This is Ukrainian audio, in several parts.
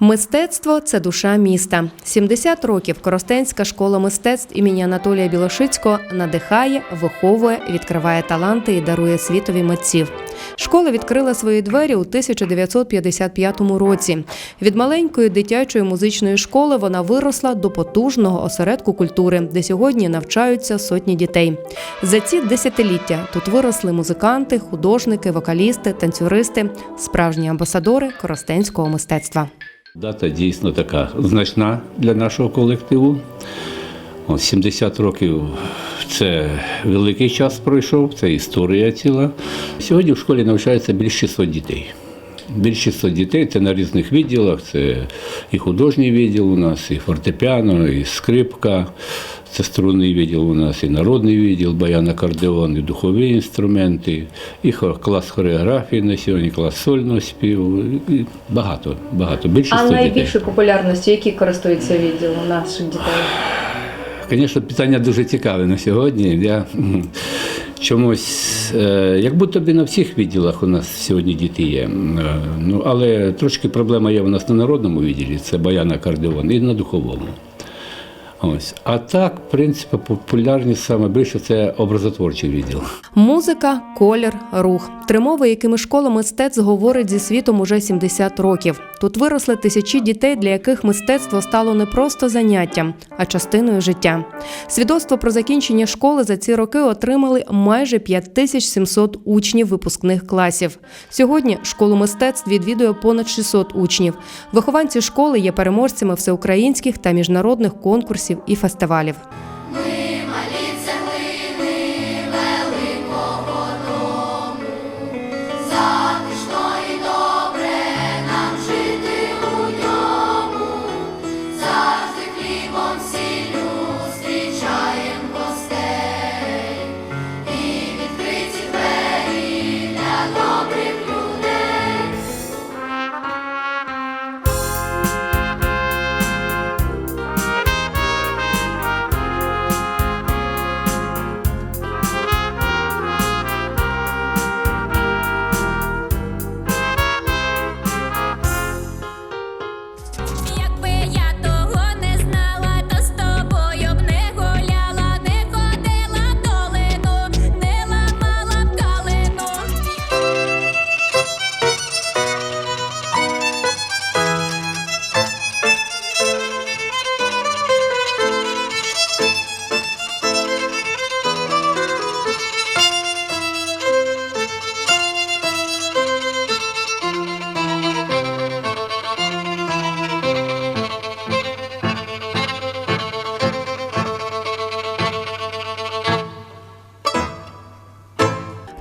Мистецтво це душа міста. 70 років Коростенська школа мистецтв імені Анатолія Білошицького надихає, виховує, відкриває таланти і дарує світові митців. Школа відкрила свої двері у 1955 році. Від маленької дитячої музичної школи вона виросла до потужного осередку культури, де сьогодні навчаються сотні дітей. За ці десятиліття тут виросли музиканти, художники, вокалісти, танцюристи, справжні амбасадори коростенського мистецтва. Дата дійсно така значна для нашого колективу. От 70 років це великий час пройшов, це історія ціла. Сьогодні в школі навчається більше 600 дітей. Більше 600 дітей це на різних відділах. Це і художній відділ у нас, і фортепіано, і скрипка. Це струнний відділ у нас, і народний відділ, баян акордеон, і духові інструменти, і клас хореографії на сьогодні, клас сольного співу. І багато, багато. Більше 100 А найбільшою популярністю, які користуються відділ у наших дітей? Звісно, питання дуже цікаве на сьогодні. Я чомусь, е, як будто б на всіх відділах у нас сьогодні діти є. Е, Ну, але трошки проблема є у нас на народному відділі, це баяна акордеон, і на духовому. Ось. А так, в принципі, популярність саме більше це образотворчий відділ. Музика, колір, рух три мови, якими школа мистецтв говорить зі світом уже 70 років. Тут виросли тисячі дітей, для яких мистецтво стало не просто заняттям, а частиною життя. Свідоцтво про закінчення школи за ці роки отримали майже 5700 учнів випускних класів. Сьогодні школу мистецтв відвідує понад 600 учнів. Вихованці школи є переможцями всеукраїнських та міжнародних конкурсів і фестивалів.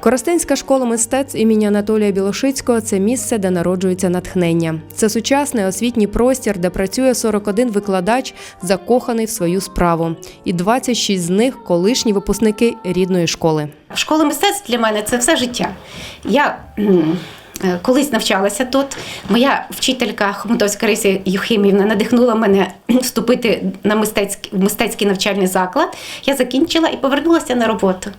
Коростенська школа мистецтв імені Анатолія Білошицького це місце, де народжується натхнення. Це сучасний освітній простір, де працює 41 викладач, закоханий в свою справу, і 26 з них колишні випускники рідної школи. Школа мистецтв для мене це все життя. Я колись навчалася тут. Моя вчителька Хомутовська Рися Юхимівна надихнула мене вступити на мистецький, мистецький навчальний заклад. Я закінчила і повернулася на роботу.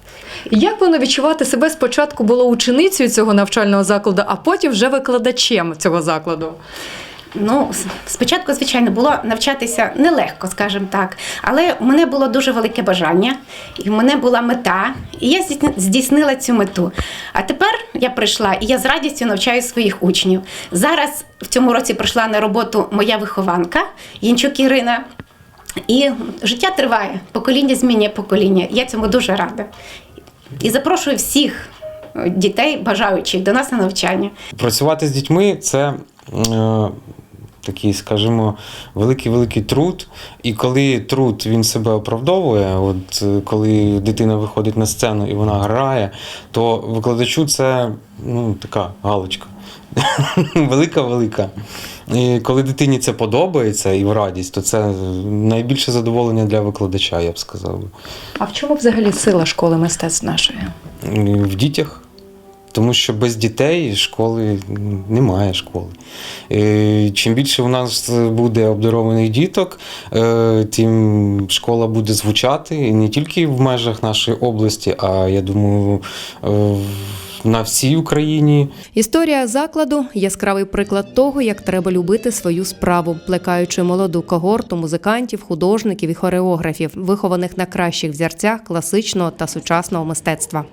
Як воно відчувати себе спочатку було ученицею цього навчального закладу, а потім вже викладачем цього закладу? Ну, спочатку, звичайно, було навчатися нелегко, скажімо так. Але у мене було дуже велике бажання, і в мене була мета, і я здійснила цю мету. А тепер я прийшла і я з радістю навчаю своїх учнів. Зараз в цьому році прийшла на роботу моя вихованка Янчук Ірина. І життя триває, покоління змінює покоління. Я цьому дуже рада. І запрошую всіх е, дітей, бажаючих до нас на навчання. Працювати з дітьми це е, такий, скажімо, великий-великий труд. І коли труд він себе оправдовує, от е, коли дитина виходить на сцену і вона грає, то викладачу це ну, така галочка. Велика-велика. І коли дитині це подобається і в радість, то це найбільше задоволення для викладача, я б сказав. А в чому взагалі сила школи мистецтв нашої? в дітях. Тому що без дітей школи немає школи. Е, Чим більше у нас буде обдарованих діток, е, тим школа буде звучати і не тільки в межах нашої області, а я думаю, е, на всій Україні. Історія закладу яскравий приклад того, як треба любити свою справу, плекаючи молоду когорту музикантів, художників і хореографів, вихованих на кращих взірцях класичного та сучасного мистецтва.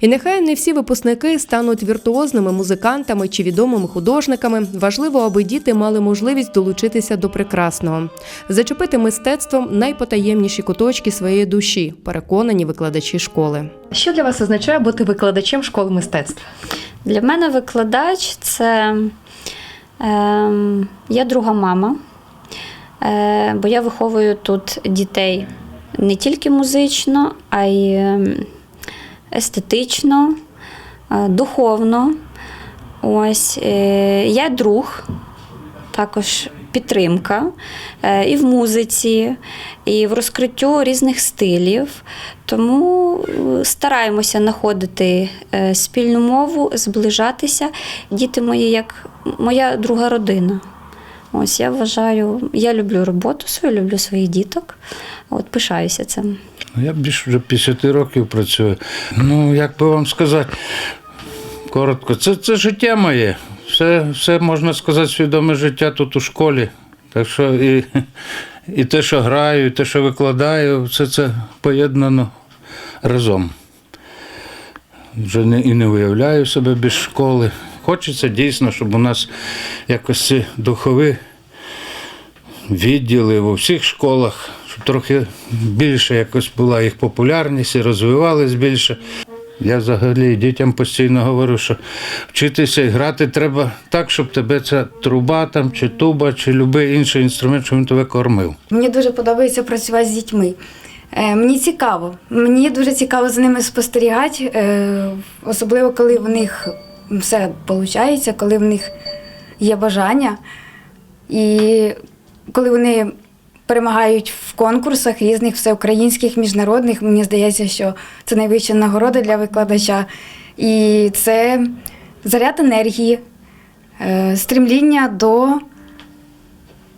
І нехай не всі випускники стануть віртуозними музикантами чи відомими художниками. Важливо, аби діти мали можливість долучитися до прекрасного, зачепити мистецтвом найпотаємніші куточки своєї душі, переконані викладачі школи. Що для вас означає бути викладачем школи мистецтв? Для мене викладач це е, я друга мама, е, бо я виховую тут дітей не тільки музично, а й е, естетично, е, духовно. Ось е, я друг, також підтримка е, і в музиці, і в розкриттю різних стилів. Тому стараємося знаходити спільну мову, зближатися. Діти мої як моя друга родина. Ось я вважаю, я люблю роботу свою, люблю своїх діток. От пишаюся цим. Ну, Я більше вже 50 років працюю. Ну, як би вам сказати, коротко, це, це життя моє. Все, все можна сказати, свідоме життя тут у школі. Так що і, і те, що граю, і те, що викладаю, все це поєднано разом. Вже не, і не уявляю себе без школи. Хочеться дійсно, щоб у нас якось духові відділи в усіх школах, щоб трохи більше якось була їх популярність і розвивались більше. Я взагалі дітям постійно говорю, що вчитися і грати треба так, щоб тебе ця труба там, чи туба, чи будь-який інший інструмент, щоб він тебе кормив. Мені дуже подобається працювати з дітьми. Е, Мені цікаво. Мені дуже цікаво за ними спостерігати, е, особливо коли в них все виходить, коли в них є бажання. І коли вони перемагають в конкурсах різних всеукраїнських, міжнародних, мені здається, що це найвища нагорода для викладача. І це заряд енергії, е, стремління до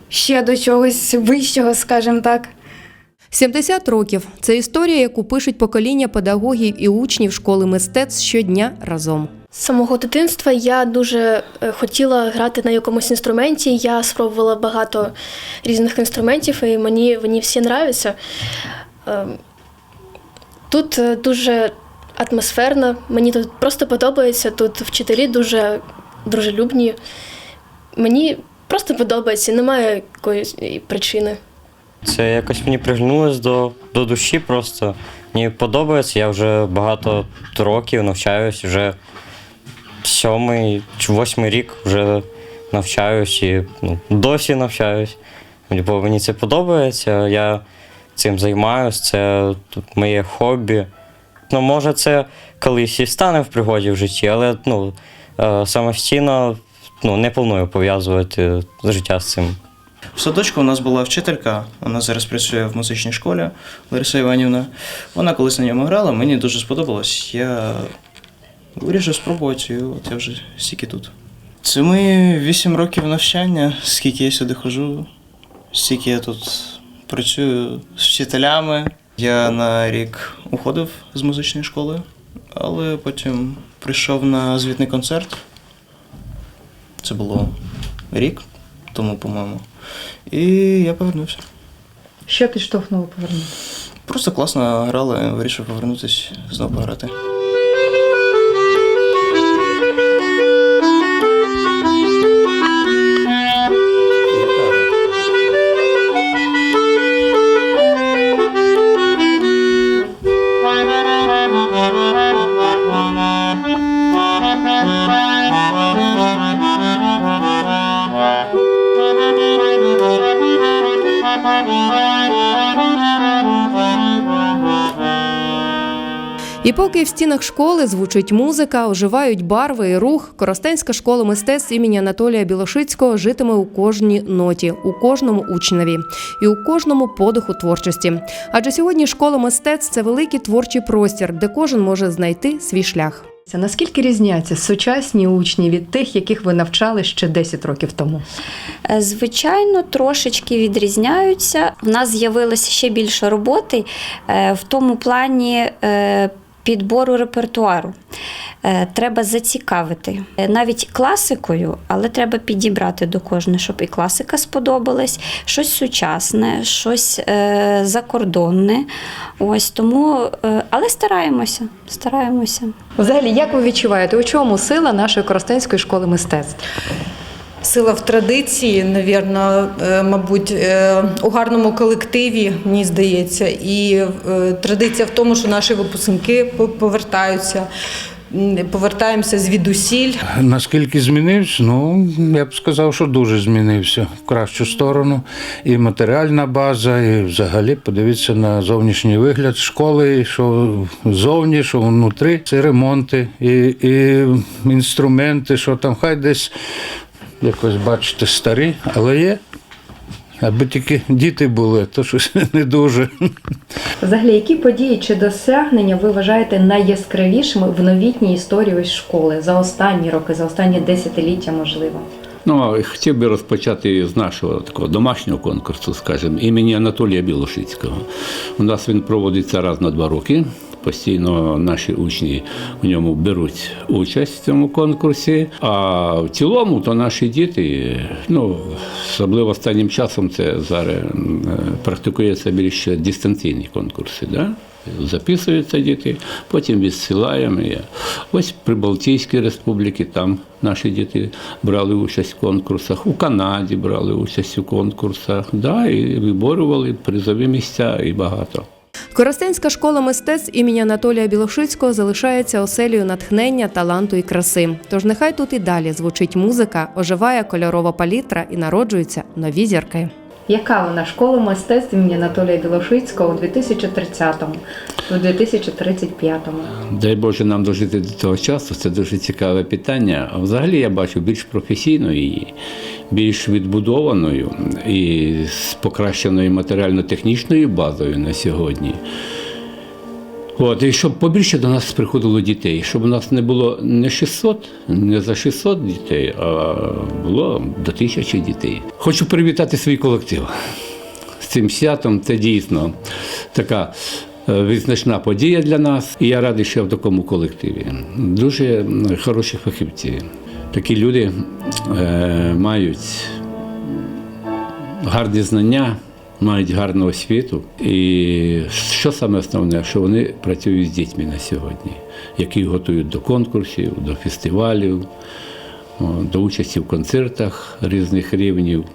ще до чогось вищого, скажімо так. 70 років це історія, яку пишуть покоління педагогів і учнів школи мистецтв щодня разом. З самого дитинства я дуже е, хотіла грати на якомусь інструменті. Я спробувала багато різних інструментів, і мені вони всі нравляться. Ем, Тут е, дуже атмосферно, мені тут просто подобається. Тут вчителі дуже дружелюбні. Мені просто подобається, немає якоїсь е, причини. Це якось мені приглянулось до, до душі просто. Мені подобається, я вже багато років навчаюсь, вже сьомий чи восьмий рік вже навчаюсь і ну, досі навчаюсь. Бо мені це подобається, я цим займаюсь, це моє хобі. Ну, може, це колись і стане в пригоді в житті, але ну, е, самостійно ну, не планую пов'язувати життя з цим. В садочку у нас була вчителька, вона зараз працює в музичній школі Лариса Іванівна. Вона колись на ньому грала, мені дуже сподобалось. Я вирішив спробувати, і от я вже стільки тут. Це мої вісім років навчання, скільки я сюди ходжу, стільки я тут працюю з вчителями. Я на рік уходив з музичної школи, але потім прийшов на звітний концерт. Це було рік тому, по-моєму. І я повернувся. Що підштовхнуло повернути? Просто класно грали, вирішив повернутися, знову пограти. І поки в стінах школи звучить музика, оживають барви і рух, Коростенська школа мистецтв імені Анатолія Білошицького житиме у кожній ноті, у кожному учневі і у кожному подиху творчості. Адже сьогодні школа мистецтв це великий творчий простір, де кожен може знайти свій шлях. Наскільки різняться сучасні учні від тих, яких ви навчали ще 10 років тому? Е, Звичайно, трошечки відрізняються. В нас з'явилося ще більше роботи е, в тому плані е, підбору репертуару. Е, Треба зацікавити Е, навіть класикою, але треба підібрати до кожної, щоб і класика сподобалась, щось сучасне, щось е, закордонне. Ось тому, е, але стараємося. стараємося. Взагалі, як ви відчуваєте, у чому сила нашої Коростенської школи мистецтв? Сила в традиції, навірно, е, мабуть, е, у гарному колективі, мені здається, і е, традиція в тому, що наші випускники повертаються, повертаємося звідусіль. Наскільки змінився? Ну, я б сказав, що дуже змінився в кращу сторону. І матеріальна база, і взагалі подивіться на зовнішній вигляд школи, що зовні, що внутрі. Це ремонти і, і інструменти, що там хай десь якось бачите старі, але є. Аби тільки діти були, то щось не дуже. Взагалі, які події чи досягнення ви вважаєте найяскравішими в новітній історії ось школи за останні роки, за останні десятиліття, можливо? Ну, а хотів би розпочати з нашого такого домашнього конкурсу, скажімо, імені Анатолія Білошицького. У нас він проводиться раз на два роки. Постійно наші учні в ньому беруть участь в цьому конкурсі. А в цілому, то наші діти, ну особливо останнім часом, це зараз практикується більше дистанційні конкурси. Да? Записуються діти, потім відсилаємо. Ось при Балтійській республіці там наші діти брали участь в конкурсах, у Канаді брали участь у конкурсах, да, і виборювали призові місця і багато. Коростенська школа мистецтв імені Анатолія Білошицького залишається оселею натхнення, таланту і краси. Тож нехай тут і далі звучить музика, оживає кольорова палітра і народжуються нові зірки. Яка вона школа мистецтв імені Анатолія Білошицького у 2030-му, у 2035-му? Дай Боже нам дожити до того часу, це дуже цікаве питання. Взагалі я бачу більш професійною більш відбудованою і з покращеною матеріально-технічною базою на сьогодні. От, і щоб побільше до нас приходило дітей, щоб у нас не було не 600, не за 600 дітей, а було до тисячі дітей. Хочу привітати свій колектив з цим святом. Це дійсно така е, визначна подія для нас. І я радий, що я в такому колективі. Дуже хороші фахівці. Такі люди е, мають гарні знання, мають гарну освіту. І що саме основне, що вони працюють з дітьми на сьогодні, які готують до конкурсів, до фестивалів, до участі в концертах різних рівнів.